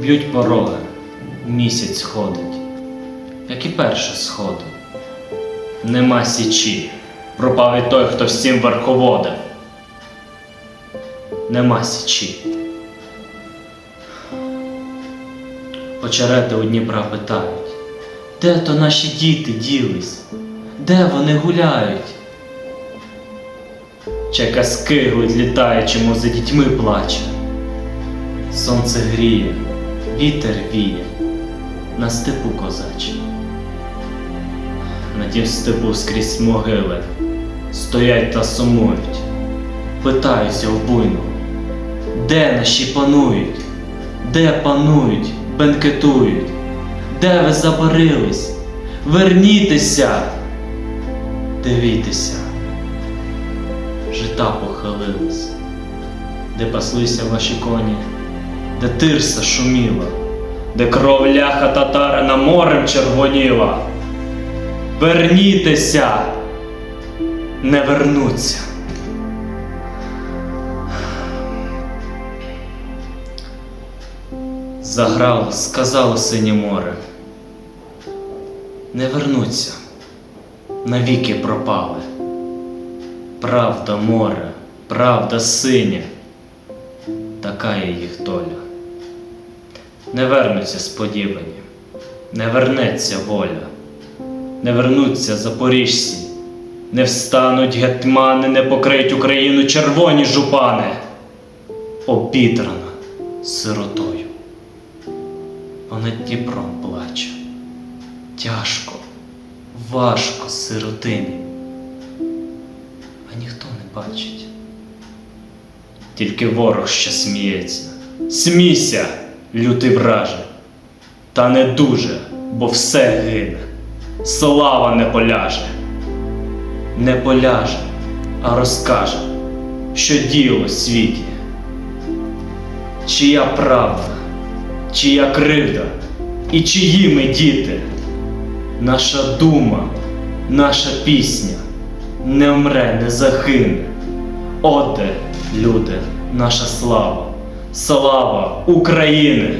Б'ють пороги, місяць ходить, як і перше сходу. Нема січі, пропав і той, хто всім верховодив. Нема січі. Очерети у Дніпра питають, де то наші діти ділись, де вони гуляють? Чи казки літаючому за дітьми плаче. Сонце гріє, вітер віє, на степу козачі. На тім степу скрізь могили стоять та сумують, питаються в буйну, де наші панують, де панують, бенкетують, де ви забарились? Вернітеся, дивіться, жита похилились, де паслися ваші коні, де тирса шуміла, де кров ляха татарина морем червоніла. Вернітеся, не вернуться. Заграло, сказало синє море. Не вернуться, навіки пропали. Правда море, правда синя, така є їх доля. Не вернуться сподівані, не вернеться воля, не вернуться запоріжці, не встануть гетьмани, не покриють Україну червоні жупани, обідрана сиротою. Понад Дніпром плаче, тяжко, важко сиротині, а ніхто не бачить. Тільки ворог ще сміється. Смійся, лютий враже, та не дуже, бо все гине. Слава не поляже, не поляже, а розкаже, що діяло в світі. Чия правда, чия кривда і чиї ми діти. Наша дума, наша пісня не вмре, не загине. Оде, люди, наша слава, слава України!